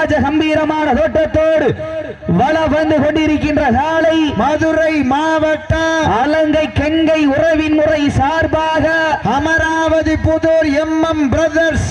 ராஜ கம்பீரமான தோட்டத்தோடு வள வந்து கொண்டிருக்கின்ற காலை மதுரை மாவட்ட அலங்கை கெங்கை உறவின் முறை சார்பாக Amaravathi Puthur M M brothers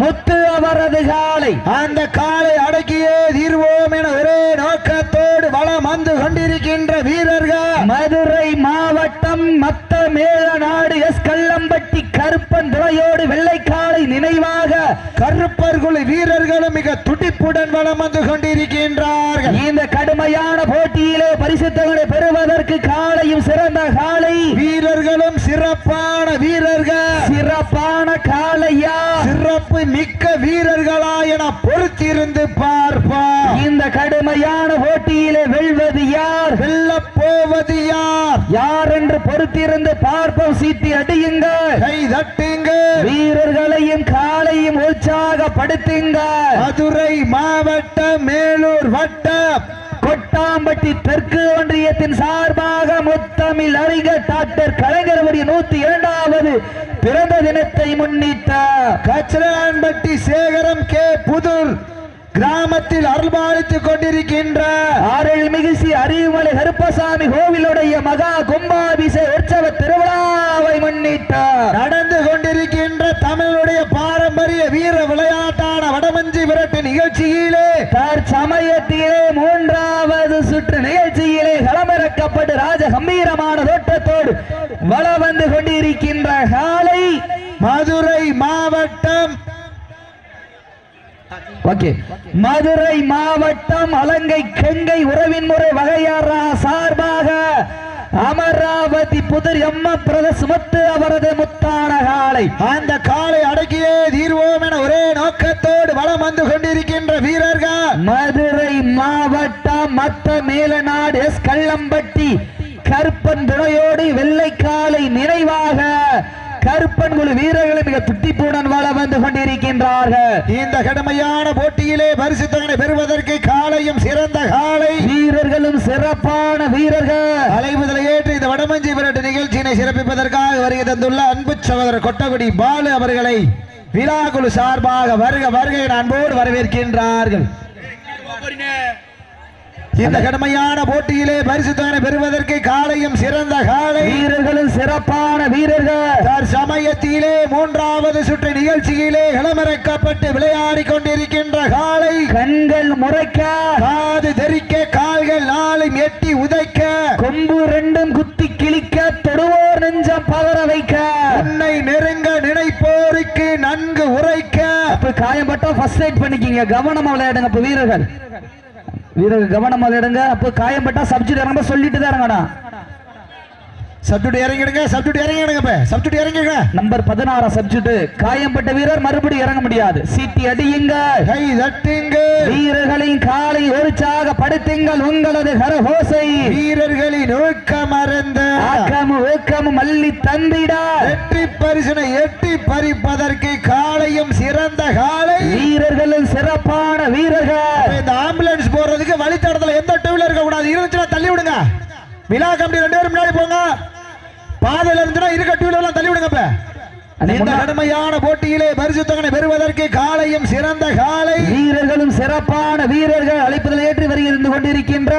Muthu அவரது காலை. அந்த காலை அடக்கியே தீர்வோம் என ஒரே நோக்கத்தோடு வளம் வந்து கொண்டிருக்கின்ற வீரர்கள். மதுரை மாவட்டம் மத்த மேல நாடு எஸ் கல்லம்பட்டி கருப்பன் துறையோடு வெள்ளைக்காலை நினைவாக கருப்பர்குழு வீரர்களும் மிக துடிப்புடன் வளம் வந்து கொண்டிருக்கின்றார்கள். இந்த கடுமையான போட்டியிலே பரிசுத்தங்களை பெறுவதற்கு காலையும் சிறந்த காலை. வீரர்களும் சிறப்பான வீரர்கள். சிறப்பான காலையா? சிறப்பு மிக்க வீரர்களா என பொறுத்திருந்து பார்ப்பார் இந்த கடுமையான போட்டியிலே வெல்வது யார்? வெல்லப் போவது யார்? யார் என்று பொறுத்திருந்து பார்ப்போம். சீட்டி அடியுங்கள். கை தட்டுங்க வீரர்களையும் காலையும் உற்சாகப்படுத்துங்க. மதுரை மாவட்ட மேலூர் வட்டம். கொட்டாம்பட்டி தெற்கு ஒன்றியத்தின் சார்பாக முத்தமிழ் அறிஞர் டாக்டர் கலைஞருடைய நூத்தி இரண்டாவது பிறந்த தினத்தை முன்னிட்ட சேகரம் கே. புதூர் கிராமத்தில் அருள்பாலித்துக் கொண்டிருக்கின்ற அருள்மிகு ஸ்ரீ அறிவுமலை கருப்பசாமி கோவிலுடைய மகா கும்பாபிஷேக உற்சவ திருவிழாவை முன்னிட்டார் நடந்து கொண்டிருக்கின்ற தமிழுடைய பாரம்பரிய வீர விளையாட்டான வடமஞ்சி விரட்டு நிகழ்ச்சியிலே தற்சமயத்திலே மூன்றாவது சுற்று நிகழ்ச்சியிலே களமிறக்கப்பட்டு ராஜ கம்பீரமான தோட்டத்தோடு வள வந்து கொண்டிருக்கின்ற காலை மதுரை மாவட்டம். ஓகே. மதுரை மாவட்டம் அலங்கை கெங்கை உறவின் முறை வகையாரா சார்பாக அமராவதி புதர் எம்ம பிரதேச முத்து அவரது முத்தான காலை. அந்த காலை அடக்கியே தீர்வோம் என ஒரே நோக்கத்தோடு வளம் வந்து கொண்டிருக்கின்ற வீரர்கள். மதுரை மாவட்டம் மத்த மேலநாடு எஸ் கள்ளம்பட்டி கருப்பன் துணையோடு வெள்ளைக்காலை நினைவாக கருப்பன் குழு வீரர்கள் மிக துட்டிப்புடன் வாழ வந்து கொண்டிருக்கின்றார்கள். இந்த கடுமையான போட்டியிலே பரிசு தொகை பெறுவதற்கு காலையும் சிறந்த காலை. வீரர்களும் சிறப்பான வீரர்கள். அலைமுதலை ஏற்று இந்த வடமஞ்சி விரட்டு நிகழ்ச்சியினை சிறப்பிப்பதற்காக வருகை தந்துள்ள அன்பு சகோதரர் கொட்டகுடி பாலு அவர்களை விழாக்குழு சார்பாக வருக வருகை அன்போடு வரவேற்கின்றார்கள். இந்த கடுமையான போட்டியிலே பரிசு தொகை பெறுவதற்கு காலையும் சிறந்த காலை. வீரர்களும் சிறப்பான வீரர்கள். சமயத்திலே மூன்றாவது சுற்று நிகழ்ச்சியிலே களமிறக்கப்பட்டு விளையாடி கொண்டிருக்கின்ற காலை. கண்கள் முறைக்க. காது தெரிக்க கால்கள் நாளும் எட்டி உதைக்க. கொம்பு ரெண்டும் குத்தி கிழிக்க தொடுவோர் நெஞ்சம் பதற வைக்க. உன்னை நெருங்க நினைப்போருக்கு நன்கு உரைக்க. காயம்பட்டா ஃபர்ஸ்ட் எய்ட் பண்ணிக்கிங்க. கவனமா விளையாடுங்க வீரர்கள். வீரர்கள் கவனமா இடங்க அப்போ காயம்பட்டா சப்ஜெக்ட் இறங்க சொல்லிட்டு தான் இறங்கடா சப்ஜெக்ட் இறங்கிடுங்க சப்ஜெக்ட் இறங்கிடுங்க இப்ப. இறங்கிடுங்க நம்பர் பதினாறாம் சப்ஜெக்ட். காயம்பட்ட வீரர் மறுபடியும் இறங்க முடியாது. சீட்டி அடியுங்க. கை தட்டுங்க. வீரர்களின் காலை உற்சாக படுத்துங்கள். உங்களது கரஹோசை வீரர்களின் ஊக்கம் மறந்த ஆக்கமும் ஊக்கமும் மல்லி தந்திட. வெற்றி பரிசனை எட்டி பறிப்பதற்கு காலையும் சிறந்த காலை. வீரர்களும் சிறப்பான வீரர்கள். இந்த ஆம்புலன்ஸ் போறதுக்கு வழித்தடத்துல எந்த டூ வீலர் இருக்க கூடாது இருந்துச்சுன்னா தள்ளி விடுங்க. விழா கம்பெனி ரெண்டு பேரும் முன்னாடி போங்க. பாதையில இருந்துச்சுன்னா இருக்க டூ வீலர்லாம் தள்ளி விடுங்க இந்த கடுமையான போட்டியிலே பரிசு தொகை பெறுவதற்கு காலையும் சிறந்த காலை. வீரர்களும் சிறப்பான வீரர்கள் அழைப்பதில் ஏற்றி வருகிறது கொண்டிருக்கின்ற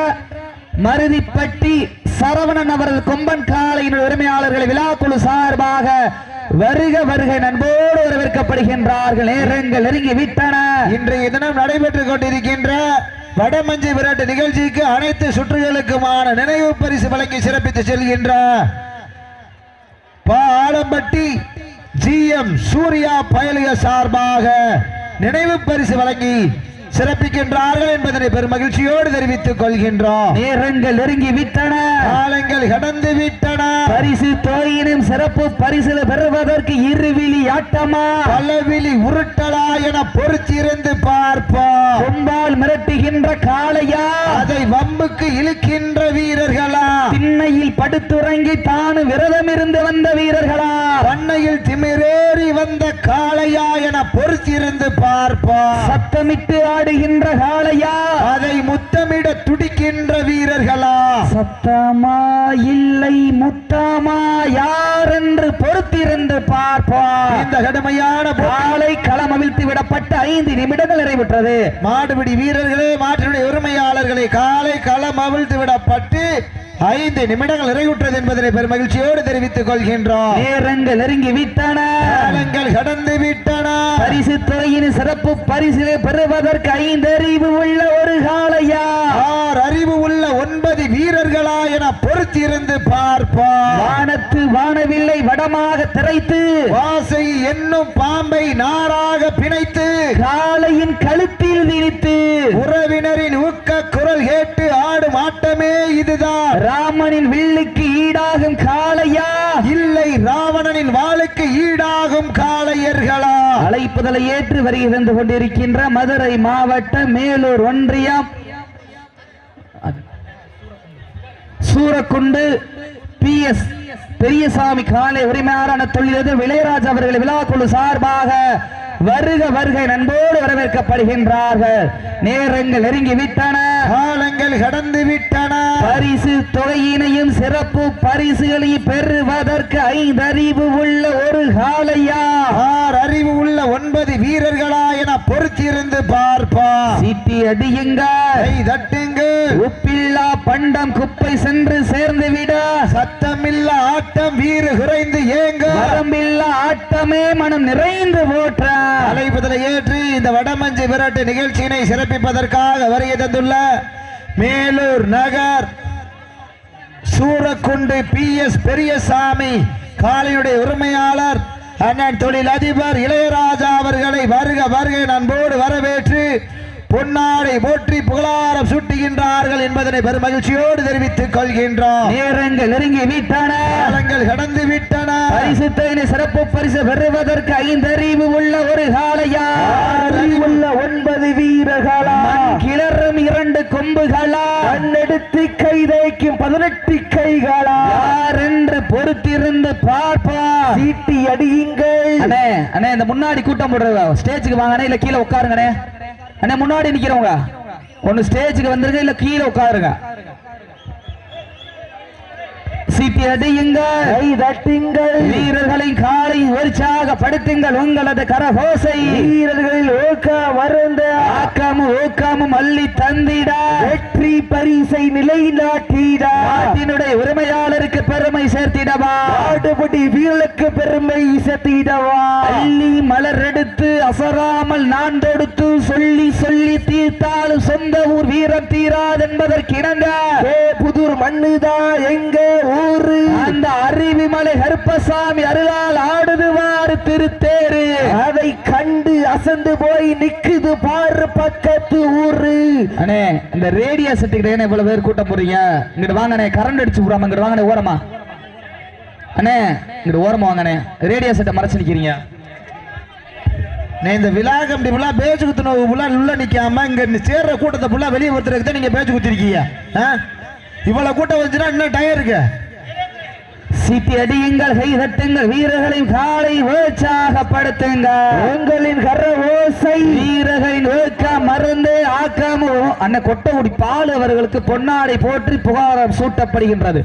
மருதிப்பட்டி சரவணன் அவரது கொம்பன் காலையின் உரிமையாளர்களை விழாக்குழு சார்பாக வருக வருக நண்போடு வரவேற்கப்படுகின்றார்கள். நேரங்கள் நெருங்கி விட்டன. இன்றைய தினம் நடைபெற்றுக் கொண்டிருக்கின்ற வடமஞ்சி விரட்டு நிகழ்ச்சிக்கு அனைத்து சுற்றுகளுக்குமான நினைவு பரிசு வழங்கி சிறப்பித்து செல்கின்ற பாலம்பட்டி ஜி எம் சூர்யா பயலிய சார்பாக நினைவு பரிசு வழங்கி சிறப்பிக்கின்றார்கள் என்பதனை பெரும் மகிழ்ச்சியோடு தெரிவித்துக் கொள்கின்றோம். நேரங்கள் நெருங்கி விட்டன. காலங்கள் கடந்து விட்டன. பரிசு தொகையினும் சிறப்பு பரிசில் பெறுவதற்கு இருவிழி ஆட்டமா? பலவிழி உருட்டலா என பொறுத்திருந்து பார்ப்போம். கொம்பால் மிரட்டுகின்ற காளையா? அதை வம்புக்கு இழுக்கின்ற வீரர்களா? திண்ணையில் படுத்துறங்கி தானும் விரதம் இருந்து வந்த வீரர்களா? பண்ணையில் திமிரேறி வந்த காளையா என பொறுத்திருந்து பார்ப்போம். சத்தமிட்டு ஆடுகின்ற காளையா? அதை முத்தமிட துடிக்கின்ற வீரர்களா? சத்தமா? இல்லை முத்தமா? யார் என்று பொறுத்திருந்து பார்ப்போம் இந்த கடுமையான காலை களம் அவிழ்த்து விடப்பட்ட ஐந்து நிமிடங்கள் நிறைவுற்றது. மாடுபிடி வீரர்களே மாட்டினுடைய உரிமையாளர்களை காலை களம் அவிழ்த்து விடப்பட்டு ஐந்து நிமிடங்கள் நிறைவுற்றது என்பதனை பெருமகிழ்ச்சியோடு தெரிவித்துக் கொள்கின்றோம். நேரங்கள் நெருங்கி விட்டன. காலங்கள் கடந்து விட்டன. பரிசு துறையின் சிறப்பு பரிசிலை பெறுவதற்கு ஐந்தறிவு உள்ள ஒரு காளையா? ஆர் அறிவு உள்ள ஒன்பது வீரர்களா என பொறுத்திருந்து பார்ப்போம். வானத்து வானவில்லை வடமாக திரைத்து வாசை என்னும் பாம்பை நாராக பிணைத்து காளையின் கழுத்தில் விரித்து உறவினரின் ஊக்க குரல் கேட்டு ஆடும் ஆட்டமே இதுதான். ராமனின் வில்லுக்கு ஈடாகும் காளையா? இல்லை ராவணனின் வாளுக்கு ஈடாகும் காளையர்களா? அழைப்புதலை ஏற்று வருகை தந்து கொண்டிருக்கின்ற மதுரை மாவட்ட மேலூர் ஒன்றியம் சூரக்குண்டு பி எஸ் பெரியசாமி காலை உரிமையாளரான தொழிலதிர் இளையராஜ் அவர்கள் விழாக்குழு சார்பாக வருக வருகை நண்போடு வரவேற்கப்படுகின்றார்கள். நேரங்கள் நெருங்கி விட்டன காலங்கள் கடந்து விட்டன பரிசு தொகையினையும் சிறப்பு பரிசுகளையும் பெறுவதற்கு ஐந்தறிவு உள்ள ஒரு காளையா பொறுத்திருந்து பார்ப்போம் சீட்டி அடியுங்க. கை தட்டுங்கள் உப்பில்லா பண்டம் குப்பை சென்று சேர்ந்து விட. சத்தமில்ல ஆட்டம் வீறு குறைந்து ஏங்க. வரம்பில்லா ஆட்டமே மனம் நிறைந்து போற்ற. அழைப்புதலை ஏற்று இந்த வடமஞ்சு விரட்டு நிகழ்ச்சியினை சிறப்பிப்பதற்காக வருகை தந்துள்ள மேலூர் நகர் சூரக்குண்டு பி எஸ் பெரியசாமி காலையுடைய உரிமையாளர் அண்ணன் தொழில் அதிபர் இளையராஜா அவர்களை வருக வருக அன்போடு வரவேற்று பொன்னாடை போற்றி புகழாரம் சூட்டுகின்றார்கள் என்பதனை பெருமகிழ்ச்சியோடு தெரிவித்துக் கொள்கின்றோம். நேரங்கள் நெருங்கி விட்டன. காலங்கள் கடந்து விட்டன. பரிசு தொகையினை சிறப்பு பரிசு பெறுவதற்கு ஐந்தறிவு உள்ள ஒரு காளையா? அறிவுள்ள ஒன்பது வீரர்களா? கிளறும் இரண்டு கொம்புகளா? கண்ணெடுத்து கை தேய்க்கும் பதினெட்டு கைகளா? யார் என்று பொறுத்திருந்து பார்ப்பா? சீட்டி அடியுங்கள். அண்ணே அண்ணே இந்த முன்னாடி கூட்டம் போடுற ஸ்டேஜுக்கு வாங்கண்ணே இல்ல கீழே உட்காருங்கண்ணே அண்ணே முன்னாடி நிக்கிறவங்க. ஒன்னு ஸ்டேஜுக்கு வந்துருங்க இல்ல கீழே உட்காருங்க. சீட்டி அடியுங்க கை தட்டுங்கள். காலை உற்சாகப்படுத்துங்கள் உங்களது கரகோசை. வீரர்களில் ஓக்க மருந்த ஆக்காமும் ஊக்காமும் அள்ளி தந்திட. வெற்றி பரிசை நிலைநாட்டிட. நாட்டினுடைய உரிமையாளருக்கு பெருமை சேர்த்திடவா. ஆடுபடி வீரலுக்கு பெருமை சேர்த்திடவா. எடுத்து அசராமல் நான் தொடுத்து சொல்லி சொல்லி தீர்த்தாலும் சொந்த ஊர் வீரம் தீராது என்பதற்கு இணங்க. ஏ புதூர் மண்ணுதான் எங்க ஊரு? அந்த அருவிமலை கருப்பசாமி அருளால் ஆடுதுவாறு திருத்தேரு. அதை கண்டு அசந்து போய் நிக்குது பாரு பக்கத்து ஊரு. அண்ணே இந்த ரேடியோ செட்டுக்கிட்ட ஏன் இவ்வளவு பேர் கூட்டம் போறீங்க? இங்கிட்டு வாங்கண்ணே கரண்ட் அடிச்சு விடாம இங்கிட்டு வாங்கண்ணே ஓரமா. அண்ணே இங்கிட்டு ஓரமா வாங்கண்ணே ரேடியோ செட்டை மறைச்சு நிக்கிறீங்க. நீ இந்த விலாகம் கம்பி பேச்சு குத்துன ஃபுல்லாக உள்ள நிற்காம இங்க சேர்ற கூட்டத்தை ஃபுல்லாக வெளியே ஒருத்தருக்கு தான் நீங்கள் பேச்சு குத்திருக்கீங்க ஆ? இவ்வளோ கூட்டம் வந்துச்சுன்னா இன்னும் டயர் சீட்டி அடியுங்கள் கை தட்டுங்கள் வீரர்களின் காலை உற்சாகப்படுத்துங்கள் உங்களின் கர ஓசை. வீரர்களின் வேக்கம் மருந்து ஆக்காமோ. அண்ணன் கொட்டகுடி பால் அவர்களுக்கு பொன்னாடை போற்றி புகாரம் சூட்டப்படுகின்றது.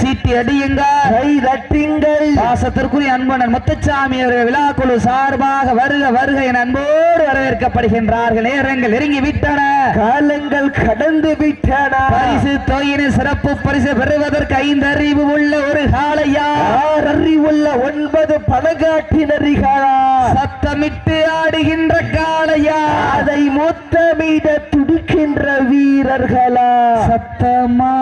சீட்டி அடியுங்கள். கை தட்டுங்கள். பாசத்திற்குரிய அன்பனன் முத்துச்சாமி அவர்கள் விழாக்குழு சார்பாக வருக வருக என அன்போடு வரவேற்கப்படுகின்றார்கள் நேரங்கள் நெருங்கி விட்டன காலங்கள் கடந்து விட்டன. பரிசு தொகையின சிறப்பு பரிசு பெறுவதற்கு ஐந்து அறிவு உள்ள ஒரு காளையா? ஆறு அறிவுள்ள ஒன்பது பணக்காட்டினரிகளா? சத்தமிட்டு ஆடுகின்ற காளையா அதை மொத்தமிட துடிக்கின்ற வீரர்களா? சத்தமா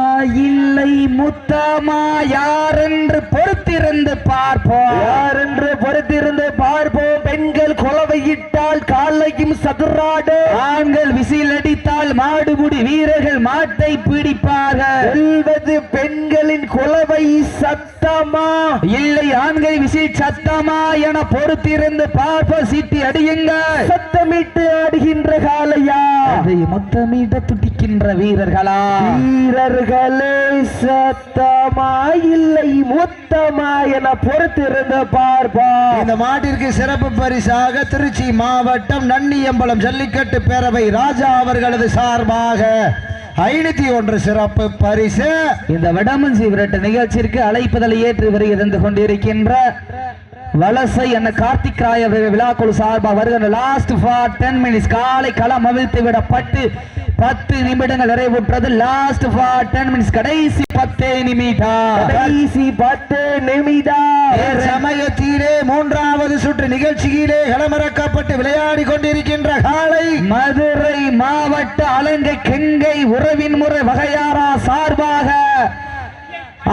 இல்லை முத்தமா யார் என்று பொறுத்திருந்து பார்ப்போம். யார் என்று பொறுத்திருந்து பார்ப்போம்? பெண்கள் குலவையிட்டால் காலையும் சதுராடு ஆண்கள் விசில் அடித்தால் மாடுபுடி வீரர்கள் மாட்டை பிடிப்பார்கள். பெண்களின் குலவை சத்தமா? இல்லை ஆண்கள் விசில் சத்தமா என பொறுத்திருந்து பார்ப்ப சீட்டி அடியுங்கள் சத்தமிட்டு ஆடுகின்ற காலையா இதை முத்தமிட துடிக்கின்ற வீரர்களா? வீரர்களே சத்தமா? இல்லை முத்தமா என பொறுத்திருந்து பார்ப்பா. இந்த மாட்டிற்கு சிறப்பு பரிசாக திருச்சி மாவட்டம் நன்னியம்பலம் ஜல்லிக்கட்டு பேரவை ராஜா அவர்களது சார்பாக ஐநூத்தி ஒன்று சிறப்பு பரிசு. இந்த வடமஞ்சி விரட்டு நிகழ்ச்சிக்கு அழைப்பதில் ஏற்று வருகிறது கொண்டிருக்கின்ற வலசை என்ன கார்த்திக் ராய் விழாக்குழு சார்பாக வருகின்ற லாஸ்ட் ஃபார் டென் மினிட்ஸ் காலை களம் அவிழ்த்து விடப்பட்டு பத்து நிமிடங்கள் நிறைவுற்றது. லாஸ்ட் ஃபார் டென் மினிட்ஸ் கடைசி பத்தே நிமிடம் கடைசி பத்து நிமிடம் சமயத்திலே மூன்றாவது சுற்று நிகழ்ச்சியிலே களமிறக்கப்பட்டு விளையாடி கொண்டிருக்கின்ற காலை மதுரை மாவட்ட அலங்கை கெங்கை உறவின் முறை வகையாரா சார்பாக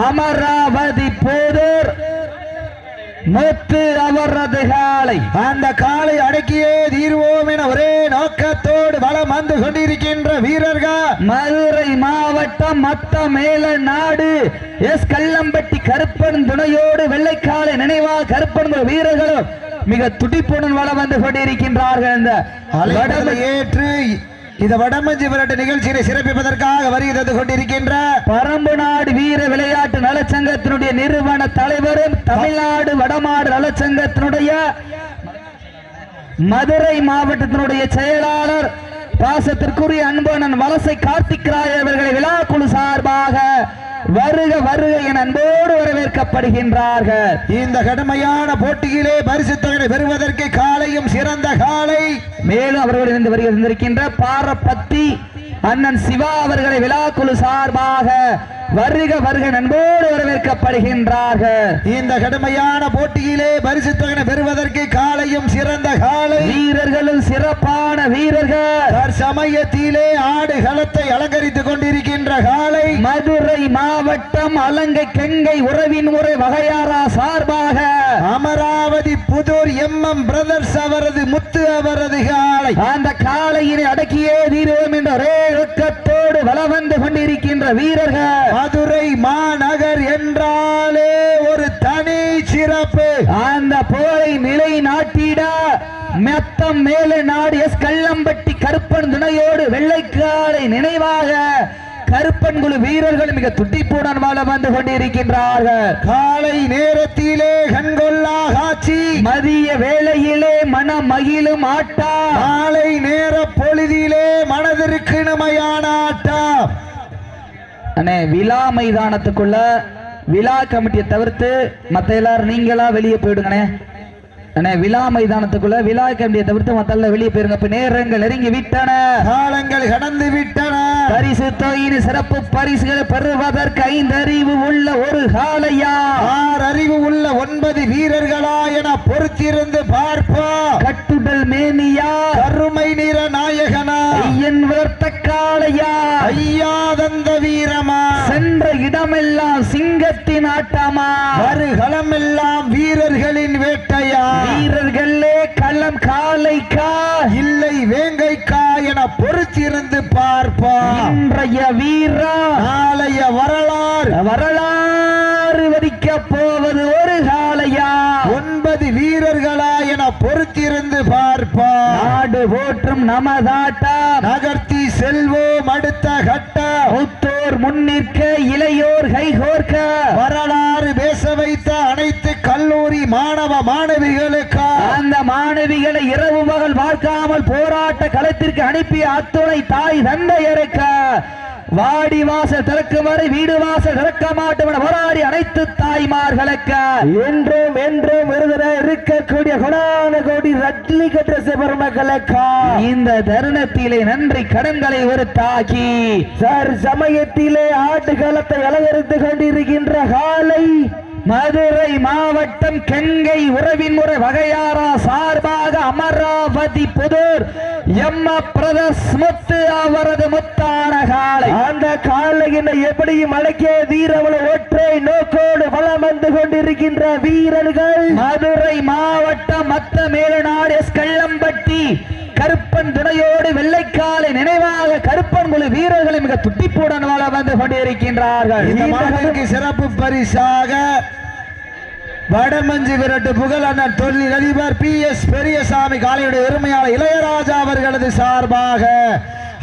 அமராவதி போதூர் முத்து அவரது காலை. அந்த காலை அடக்கியே தீர்வோம் என ஒரே நோக்கத்தோடு வலம் வந்து கொண்டிருக்கின்ற வீரர்கள் மதுரை மாவட்டம் மத்த மேல நாடு. எஸ் கல்லம்பட்டி கருப்பன் துணையோடு வெள்ளைக்காலை நினைவா கருப்பன் வீரர்களும் மிக துடிப்புடன் வளம் வந்து கொண்டிருக்கின்றார்கள். இந்த ஏற்று இந்த வடமஞ்சி விரட்டு நிகழ்ச்சியை சிறப்பிப்பதற்காக வருகிறது தந்து கொண்டிருக்கின்ற பரம்பு நாடு வீர விளையாட்டு நலச்சங்கத்தினுடைய நிறுவன தலைவரும் தமிழ்நாடு வடமாடு நலச்சங்கத்தினுடைய மதுரை மாவட்டத்தினுடைய செயலாளர் பாசத்திற்குரிய அன்பனன் வலசை கார்த்திக் ராய் அவர்களை விழாக்குழு சார்பாக வருக வருக என அன்போடு வரவேற்கப்படுகின்றார்கள். இந்த கடுமையான போட்டியிலே பரிசு தொகை பெறுவதற்கு காலையும் சிறந்த காலை. மேலும் அவர்கள் இருந்து வருகின்ற பாரப்பத்தி அண்ணன் சிவா அவர்களை விழாக்குழு சார்பாக வருக வருக நண்போடு வரவேற்கப்படுகின்றார்கள். இந்த கடுமையான போட்டியிலே பரிசு தொகை பெறுவதற்கு காலையும் சிறந்த காலை. வீரர்களும் சிறப்பான வீரர்கள். சமயத்திலே ஆடு களத்தை அலங்கரித்துக் கொண்டிருக்கின்ற காலை. மதுரை மாவட்டம் அலங்கை கெங்கை உறவின் முறை வகையாரா சார்பாக. Amaravathi Puthur M M brothers அவரது முத்து அவரது காலை. அந்த காளையினை அடக்கியே தீர்வோம் என்ற ஒரே இயக்கத்தோடு வலம் வந்து கொண்டிருக்கின்ற வீரர்கள் மதுரை மாநகர் என்றாலே ஒரு தனி சிறப்பு. அந்த போரை நிலை நாட்டிட மெத்தம் மேலே நாடு எஸ் கல்லம்பட்டி கருப்பன் துணையோடு வெள்ளைக்காலை நினைவாக கருப்பன் குழு வீரர்கள் மிக துட்டிப்புடன் வாழ வந்து கொண்டிருக்கின்றார்கள். காலை நேரத்திலே கண்கொள்ளா காட்சி. மதிய வேளையிலே மன மகிழும் ஆட்டா. மாலை நேர பொழுதிலே மனதிற்கு இனிமையான ஆட்டம் அண்ணே விழா மைதானத்துக்குள்ள விழா கமிட்டியை தவிர்த்து மத்த எல்லாரும் நீங்களா வெளியே போயிடுங்கண்ணே. விழா மைதானத்துக்குள்ள விழா கமிட்டியை தவிர்த்து மத்த எல்லாம் வெளியே போயிருங்க. நேரங்கள் நெருங்கி விட்டன. காலங்கள் கடந்து விட்டன. பரிசு தொகையின் சிறப்பு பரிசுகளை பெறுவதற்கு ஐந்து அறிவு உள்ள ஒரு காலையா ஆறு அறிவு உள்ள ஒன்பது வீரர்களா என பொறுத்திருந்து பார்ப்போம் கட்டுடல் மேனியா? கருமை நிற நாயகனா? ஐயன் வளர்த்த காளையா? ஐயாதந்த வீரமா? சென்ற இடமெல்லாம் சிங்கத்தின் ஆட்டமா? வருகளமெல்லாம் வீரர்களின் வேட்டையா? வீரர்களே களம் காலைக்கா? இல்லை வேங்கைக்கா என பொறுத்திருந்து பார்ப்போம் இன்றைய வீரா? நாளைய வரலாறு. வரலாறு வதிக்க போவது ஒரு காளையா ஒன்பது வீரர்களா என பொறுத்திருந்து பார்ப்போம். நாடு போற்றும் நமதாட்டா. நகர்த்தி செல்வோம் அடுத்த கட்ட. மூத்தோர் முன்னிற்க இளையோர் கைகோர்க்க வரலாறு பேச வைத்த அனைத்து கல்லூரி மாணவ மாணவிகளுக்கா? அந்த மாணவிகளை இரவு பகல் பார்க்காமல் போராட்ட களத்திற்கு அனுப்பிய அத்துணை தாய் தந்தையருக்க? வாடி வாசல் திறக்கும் வரை வீடு வாசல் திறக்க மாட்டோம் என போராடி அனைத்து தாய்மார்களுக்கு. என்றும் என்றும் விருதுல இருக்கக்கூடிய கொடான கோடி ரட்லி கட்ட பெருமக்களுக்கா. இந்த தருணத்திலே நன்றி கடன்களை ஒரு தாக்கி சார் சமயத்திலே ஆட்டுக்களத்தை அலங்கரித்து கொண்டிருக்கின்ற காலை மதுரை மாவட்டம் கெங்கை உறவின் முறை வகையாரா சார்பாக அமராவதி புதூர் எம்ம பிரதஸ் முத்து அவரது முத்தான காலை அந்த காலையினை எப்படியும் அடக்கிய வீரவள ஒற்றை நோக்கோடு வளம் வந்து கொண்டிருக்கின்ற வீரர்கள். மதுரை மாவட்டம் மத்த மேலநாடு எஸ் கள்ளம்பட்டி கருப்பன் துணையோடு வெள்ளைக்காலை நினைவாக கருப்பன் குழு வீரர்களை மிக துட்டிப்புடன் வாழ வந்து கொண்டிருக்கின்றார்கள். இந்த மாதத்திற்கு சிறப்பு பரிசாக வடமஞ்சி விரட்டு புகழ் அண்ணன் தொழில் அதிபர் பி எஸ் பெரியசாமி காலையுடைய உரிமையாளர் இளையராஜா அவர்களது சார்பாக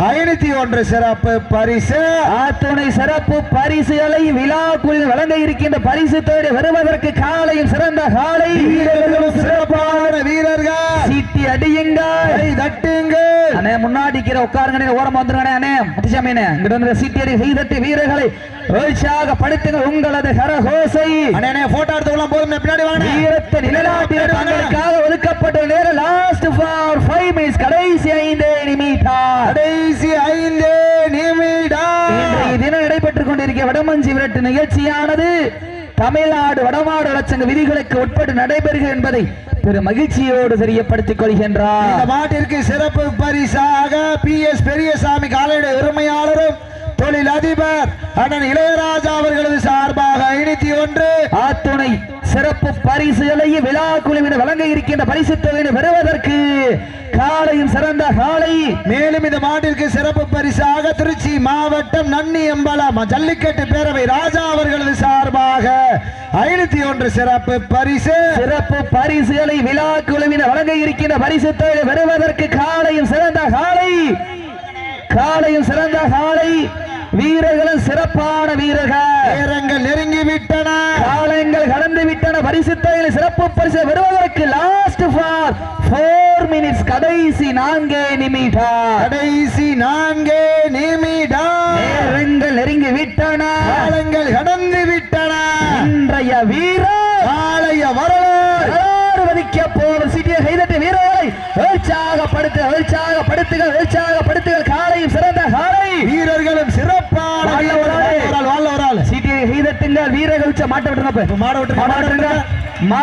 ஐநூத்தி ஒன்று சிறப்பு பரிசு. ஆத்துணை சிறப்பு பரிசுகளை விழாக்குள் வழங்க இருக்கின்ற பரிசு தேடி வருவதற்கு காலையும் சிறந்த காலை. வீரர்களும் சிறப்பான வீரர்கள். சீட்டி அடியுங்கள். கை தட்டுங்கள். அண்ணே முன்னாடி கீரை உட்காருங்க ஓரமா வந்துருங்க அண்ணே. முத்துசாமினே இங்கிட்ட வந்து சீட்டி அடி கைதட்டி வீரர்களை உற்சாகப்படுத்துங்கள் உங்களது கரகோசை அண்ணே போட்டோ எடுத்துக்கலாம் போதும். பின்னாடி வாங்க. வீரத்தை நிலைநாட்டிய தங்களுக்காக ஒதுக்கப்பட்ட நேரம் லாஸ்ட் ஃபார் ஃபைவ் மினிட்ஸ் கடைசி ஐந்து நிமிடம் கடைசி ஐந்து இன்றைய தினம் நடைபெற்றுக் கொண்டிருக்கிற வடமஞ்சி விரட்டு நிகழ்ச்சியானது தமிழ்நாடு வடமாடு லட்சங்க விதிகளுக்கு உட்பட்டு நடைபெறுகிறது என்பதை பெரும் மகிழ்ச்சியோடு தெரியப்படுத்திக் இந்த கொள்கின்றார் மாட்டிற்கு சிறப்பு பரிசாக பி எஸ் பெரியசாமி காலையுடைய உரிமையாளரும் தொழில் அதிபர் அண்ணன் இளையராஜா அவர்களது சார்பாக ஐநூத்தி ஒன்று ஆத்துணை சிறப்பு பரிசுகளையும் விழா குழுவினர் வழங்க இருக்கின்ற பரிசு தொகையினை பெறுவதற்கு காலையும் சிறந்த காலை. மேலும் இந்த மாட்டிற்கு சிறப்பு பரிசாக திருச்சி மாவட்டம் நன்னி எம்பலம் ஜல்லிக்கட்டு பேரவை ராஜா அவர்களது சார்பாக ஐநூத்தி ஒன்று சிறப்பு பரிசு. சிறப்பு பரிசுகளை விழா குழுவினர் வழங்க இருக்கின்ற பரிசு தொகையை பெறுவதற்கு காலையும் சிறந்த காலை. காலையும் சிறந்த காலை. வீரர்களும் சிறப்பான வீரர்கள். நேரங்கள் நெருங்கி விட்டன காலங்கள் கடந்து விட்டன பரிசு தொகையில சிறப்பு பரிசு வருவதற்கு லாஸ்ட் ஃபார் ஃபோர் மினிட்ஸ் கடைசி நான்கே நிமிடம். கடைசி நான்கு நிமிடம். நேரங்கள் நெருங்கி விட்டன காலங்கள் கடந்து விட்டன இன்றைய வீரர் காலைய வரலாறு. வதிக்க போவர் சிட்டிய கைதட்டு வீரர்களை உற்சாகப்படுத்து உற்சாகப்படுத்துகள் உற்சாகப்படுத்துகள் காலையும் சிறந்த காலை. வீரர்களும் சிறப்பான வீரர்கள். மாட்ட விட்டுருங்க மாட விட்டுருங்க, மாட.